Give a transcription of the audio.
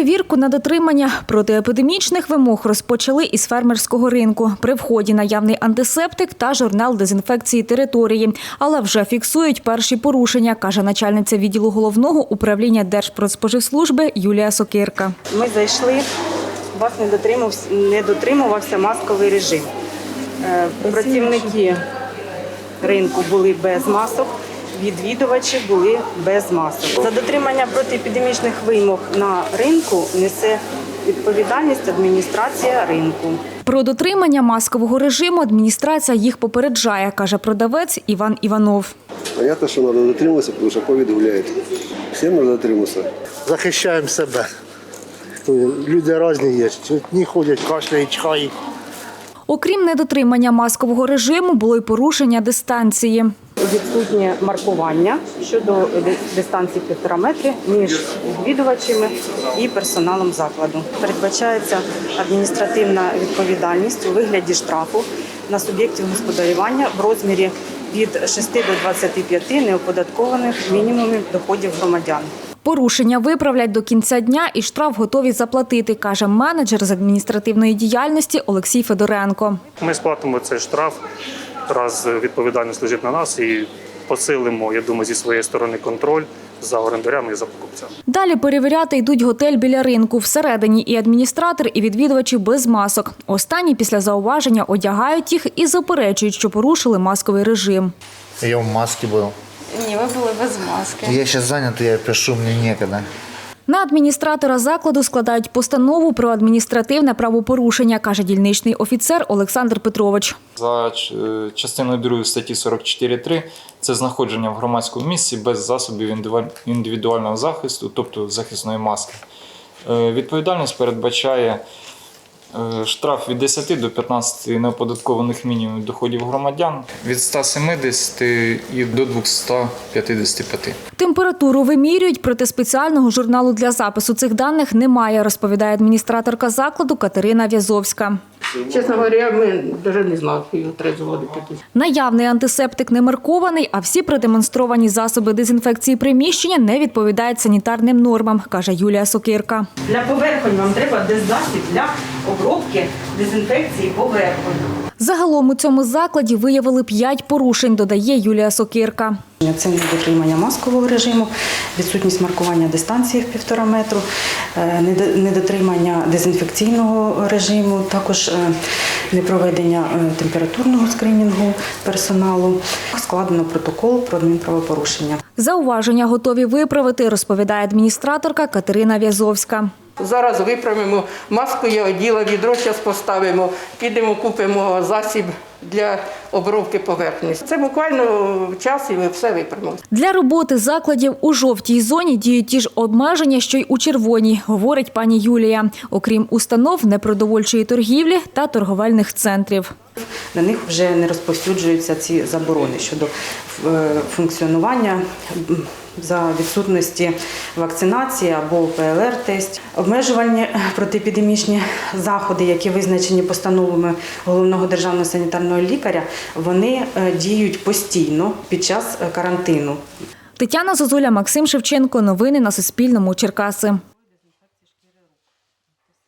Перевірку на дотримання протиепідемічних вимог розпочали із фермерського ринку. При вході наявний антисептик та журнал дезінфекції території. Але вже фіксують перші порушення, каже начальниця відділу головного управління Держпродспоживслужби Юлія Сокирка. Ми зайшли, у вас не дотримувався, не дотримувався масковий режим. Е, Працівники ринку були без масок, відвідувачі були без масок. За дотримання протиепідемічних вимог на ринку несе відповідальність адміністрація ринку. Про дотримання маскового режиму адміністрація їх попереджає, каже продавець Іван Іванов. Понятно, что надо дотримываться, потому что ковид гуляет. Всем надо дотримываться. захищаємо себе. Люди різні є. Одні ходять, кашляють, чхають. Окрім недотримання маскового режиму, було й порушення дистанції. Відсутнє маркування щодо дистанції півтора метри між відвідувачами і персоналом закладу. Передбачається адміністративна відповідальність у вигляді штрафу на суб'єктів господарювання в розмірі від 6 до 25 неоподаткованих мінімумів доходів громадян. Порушення виправлять до кінця дня і штраф готові заплатити, каже менеджер з адміністративної діяльності Олексій Федоренко. Ми сплатимо цей штраф, раз відповідальність лежить на нас і посилимо, я думаю, зі своєї сторони контроль за орендарями і за покупцями. Далі перевіряти йдуть готель біля ринку. Всередині і адміністратор, і відвідувачі без масок. Останні після зауваження одягають їх і заперечують, що порушили масковий режим. Я в маске был. Ні, ви були без маски. Я сейчас занят, я пишу, мне некогда. На адміністратора закладу складають постанову про адміністративне правопорушення, каже дільничний офіцер Олександр Петрович. За е, частиною 2 статті 44.3 це знаходження в громадському місці без засобів індивідуального захисту, тобто захисної маски. Е, Відповідальність передбачає штраф від 10 до 15 неоподаткованих мінімумів доходів громадян від 170 і до 255. Температуру вимірюють, проте спеціального журналу для запису цих даних немає, розповідає адміністраторка закладу Катерина В'язовська. Чесно говоря, ми навіть не знали, що його треба зводити. Наявний антисептик не маркований, а всі продемонстровані засоби дезінфекції приміщення не відповідають санітарним нормам, каже Юлія Сокирка. Для поверхонь вам треба деззасіб для обробки дезінфекції поверхонь. Загалом у цьому закладі виявили п'ять порушень, додає Юлія Сокирка. Це недотримання маскового режиму, відсутність маркування дистанції в півтора метру, е, недотримання дезінфекційного режиму, також е, непроведення е, температурного скринінгу персоналу. Складено протокол про адмінправопорушення. Зауваження готові виправити, розповідає адміністраторка Катерина В'язовська. Зараз виправимо маску, я оділа, відро зараз поставимо, підемо, купимо засіб для обробки поверхні. Це буквально час і ми все виправимо. Для роботи закладів у жовтій зоні діють ті ж обмеження, що й у червоній, говорить пані Юлія. Окрім установ непродовольчої торгівлі та торговельних центрів. На них вже не розповсюджуються ці заборони щодо е, функціонування за відсутності вакцинації або ПЛР-тест. Обмежувальні е, протиепідемічні заходи, які визначені постановами головного державного санітарного лікаря, вони е, діють постійно під час е, карантину. Тетяна Зозуля, Максим Шевченко. Новини на Суспільному. Черкаси.